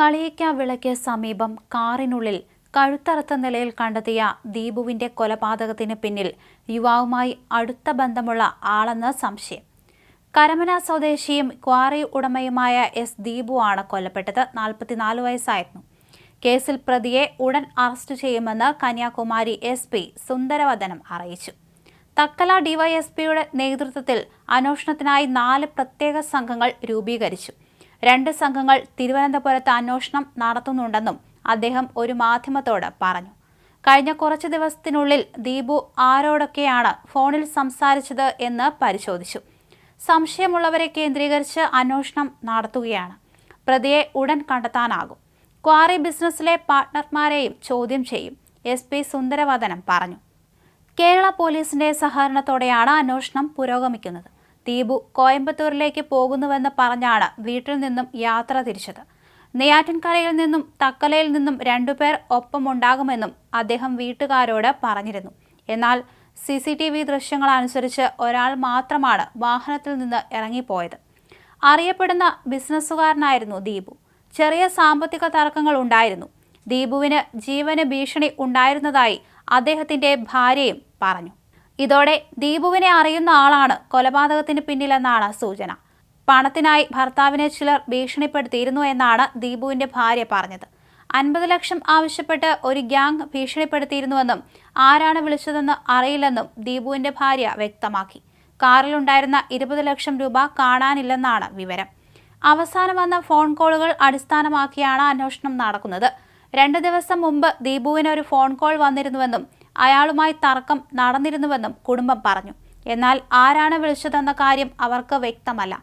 കളിയിക്ക വിളയ്ക്ക് സമീപം കാറിനുള്ളിൽ കഴുത്തറുത്ത നിലയിൽ കണ്ടെത്തിയ ദീപുവിന്റെ കൊലപാതകത്തിന് പിന്നിൽ യുവാവുമായി അടുത്ത ബന്ധമുള്ള ആളെന്ന് സംശയം. കരമന സ്വദേശിയും ക്വാറി ഉടമയുമായ എസ് ദീപു ആണ് കൊല്ലപ്പെട്ടത്. നാൽപ്പത്തിനാല് വയസ്സായിരുന്നു. കേസിൽ പ്രതിയെ ഉടൻ അറസ്റ്റ് ചെയ്യുമെന്ന് കന്യാകുമാരി എസ് പി സുന്ദരവദനം അറിയിച്ചു. തക്കല ഡിവൈഎസ്പിയുടെ നേതൃത്വത്തിൽ അന്വേഷണത്തിനായി നാല് പ്രത്യേക സംഘങ്ങൾ രൂപീകരിച്ചു. രണ്ട് സംഘങ്ങൾ തിരുവനന്തപുരത്ത് അന്വേഷണം നടത്തുന്നുണ്ടെന്നും അദ്ദേഹം ഒരു മാധ്യമത്തോട് പറഞ്ഞു. കഴിഞ്ഞ കുറച്ച് ദിവസത്തിനുള്ളിൽ ദീപു ആരോടൊക്കെയാണ് ഫോണിൽ സംസാരിച്ചത് എന്ന് പരിശോധിച്ചു. സംശയമുള്ളവരെ കേന്ദ്രീകരിച്ച് അന്വേഷണം നടത്തുകയാണ്. പ്രതിയെ ഉടൻ കണ്ടെത്താനാകും. ക്വാറി ബിസിനസ്സിലെ പാർട്ട്ണർമാരെയും ചോദ്യം ചെയ്യും. എസ് പി സുന്ദരവദനം പറഞ്ഞു. കേരള പോലീസിന്റെ സഹകരണത്തോടെയാണ് അന്വേഷണം പുരോഗമിക്കുന്നത്. ദീപു കോയമ്പത്തൂരിലേക്ക് പോകുന്നുവെന്ന് പറഞ്ഞാണ് വീട്ടിൽ നിന്നും യാത്ര തിരിച്ചത്. നെയ്യാറ്റിൻകരയിൽ നിന്നും തക്കലയിൽ നിന്നും രണ്ടുപേർ ഒപ്പമുണ്ടാകുമെന്നും അദ്ദേഹം വീട്ടുകാരോട് പറഞ്ഞിരുന്നു. എന്നാൽ സി സി ടി വി ദൃശ്യങ്ങളനുസരിച്ച് ഒരാൾ മാത്രമാണ് വാഹനത്തിൽ നിന്ന് ഇറങ്ങിപ്പോയത്. അറിയപ്പെടുന്ന ബിസിനസ്സുകാരനായിരുന്നു ദീപു ചെറിയ സാമ്പത്തിക തർക്കങ്ങൾ ഉണ്ടായിരുന്നു. ദീപുവിന് ജീവന് ഭീഷണി ഉണ്ടായിരുന്നതായി അദ്ദേഹത്തിന്റെ ഭാര്യയും പറഞ്ഞു. ഇതോടെ ദീപുവിനെ അറിയുന്ന ആളാണ് കൊലപാതകത്തിന് പിന്നിലെന്നാണ് സൂചന. പണത്തിനായി ഭർത്താവിനെ ചിലർ ഭീഷണിപ്പെടുത്തിയിരുന്നു എന്നാണ് ദീപുവിന്റെ ഭാര്യ പറഞ്ഞത്. അൻപത് ലക്ഷം ആവശ്യപ്പെട്ട് ഒരു ഗ്യാങ് ഭീഷണിപ്പെടുത്തിയിരുന്നുവെന്നും ആരാണ് വിളിച്ചതെന്ന് അറിയില്ലെന്നും ദീപുവിന്റെ ഭാര്യ വ്യക്തമാക്കി. കാറിലുണ്ടായിരുന്ന ഇരുപത് ലക്ഷം രൂപ കാണാനില്ലെന്നാണ് വിവരം. അവസാനം വന്ന ഫോൺ കോളുകൾ അടിസ്ഥാനമാക്കിയാണ് അന്വേഷണം നടക്കുന്നത്. രണ്ട് ദിവസം മുമ്പ് ദീപുവിന് ഒരു ഫോൺ കോൾ വന്നിരുന്നുവെന്നും അയാളുമായി തർക്കം നടന്നിരുന്നുവെന്നും കുടുംബം പറഞ്ഞു. എന്നാൽ ആരാണ് വിളിച്ചതെന്ന കാര്യം അവർക്ക് വ്യക്തമല്ല.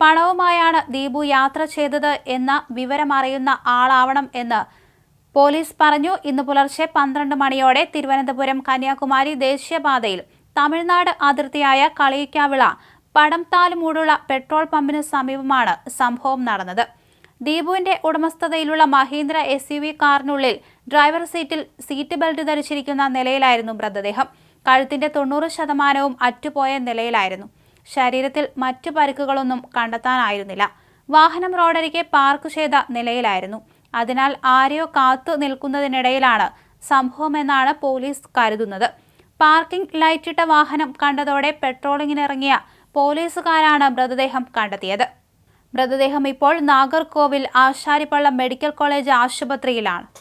പണവുമായാണ് ദീപു യാത്ര ചെയ്തത് എന്ന വിവരമറിയുന്ന ആളാവണം എന്ന് പോലീസ് പറഞ്ഞു. ഇന്ന് പുലർച്ചെ പന്ത്രണ്ട് മണിയോടെ തിരുവനന്തപുരം കന്യാകുമാരി ദേശീയപാതയിൽ തമിഴ്നാട് അതിർത്തിയായ കളിയിക്കാവിള പടംതാലുമൂടുള്ള പെട്രോൾ പമ്പിന് സമീപമാണ് സംഭവം നടന്നത്. ദീപുവിന്റെ ഉടമസ്ഥതയിലുള്ള മഹീന്ദ്ര എസ് യു വി കാറിനുള്ളിൽ ഡ്രൈവർ സീറ്റിൽ സീറ്റ് ബെൽറ്റ് ധരിച്ചിരിക്കുന്ന നിലയിലായിരുന്നു മൃതദേഹം. കഴുത്തിന്റെ തൊണ്ണൂറ് ശതമാനവും അറ്റുപോയ നിലയിലായിരുന്നു. ശരീരത്തിൽ മറ്റു പരുക്കുകളൊന്നും കണ്ടെത്താനായിരുന്നില്ല. വാഹനം റോഡരികെ പാർക്ക് ചെയ്ത നിലയിലായിരുന്നു. അതിനാൽ ആരെയോ കാത്തു നിൽക്കുന്നതിനിടയിലാണ് സംഭവമെന്നാണ് പോലീസ് കരുതുന്നത്. പാർക്കിംഗ് ലൈറ്റിട്ട വാഹനം കണ്ടതോടെ പെട്രോളിങ്ങിനിറങ്ങിയ പോലീസുകാരാണ് മൃതദേഹം കണ്ടെത്തിയത്. മൃതദേഹം ഇപ്പോൾ നാഗർകോവിൽ ആശാരിപ്പള്ളം മെഡിക്കൽ കോളേജ് ആശുപത്രിയിലാണ്.